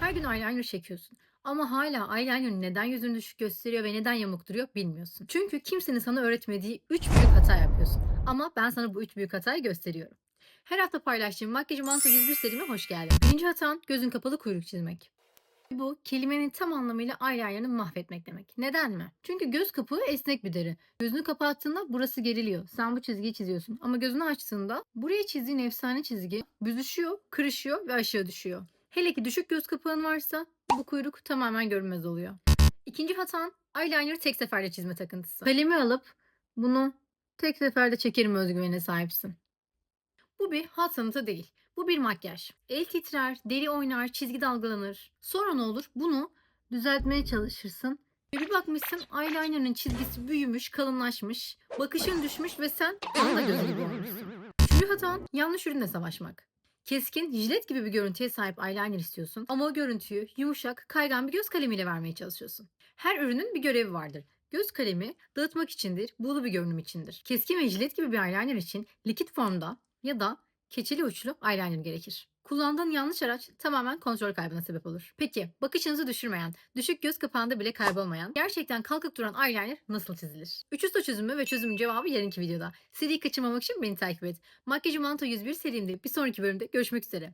Her gün eyeliner çekiyorsun. Ama hala eyeliner neden yüzünü düşük gösteriyor ve neden yamuk duruyor bilmiyorsun. Çünkü kimsenin sana öğretmediği 3 büyük hata yapıyorsun. Ama ben sana bu 3 büyük hatayı gösteriyorum. Her hafta paylaştığım Makyajı Manto 101 serime hoş geldin. Birinci hatan gözün kapalı kuyruk çizmek. Bu kelimenin tam anlamıyla eyeliner'ını mahvetmek demek. Neden mi? Çünkü göz kapağı esnek bir deri. Gözünü kapattığında burası geriliyor. Sen bu çizgiyi çiziyorsun. Ama gözünü açtığında buraya çizdiğin efsane çizgi büzüşüyor, kırışıyor ve aşağı düşüyor. Hele ki düşük göz kapağın varsa bu kuyruk tamamen görünmez oluyor. İkinci hatan eyeliner'ı tek seferde çizme takıntısı. Kalemi alıp bunu tek seferde çekerim özgüvenine sahipsin. Bu bir hat sanatı değil. Bu bir makyaj. El titrer, deri oynar, çizgi dalgalanır. Sonra ne olur? Bunu düzeltmeye çalışırsın. Ve bir bakmışsın eyeliner'ın çizgisi büyümüş, kalınlaşmış, bakışın düşmüş ve sen panda gözü gibi. Üçüncü hatan yanlış ürünle savaşmak. Keskin, jilet gibi bir görüntüye sahip eyeliner istiyorsun ama o görüntüyü yumuşak, kaygan bir göz kalemiyle vermeye çalışıyorsun. Her ürünün bir görevi vardır. Göz kalemi dağıtmak içindir, buğulu bir görünüm içindir. Keskin ve jilet gibi bir eyeliner için likit formda ya da keçeli uçlu eyeliner gerekir. Kullandığın yanlış araç tamamen kontrol kaybına sebep olur. Peki bakışınızı düşürmeyen, düşük göz kapağında bile kaybolmayan, gerçekten kalkıp duran eyeliner nasıl çizilir? Üç usta çözümü ve çözümün cevabı yarınki videoda. Seriyi kaçırmamak için beni takip et. Makyajı Manto 101 serimde bir sonraki bölümde görüşmek üzere.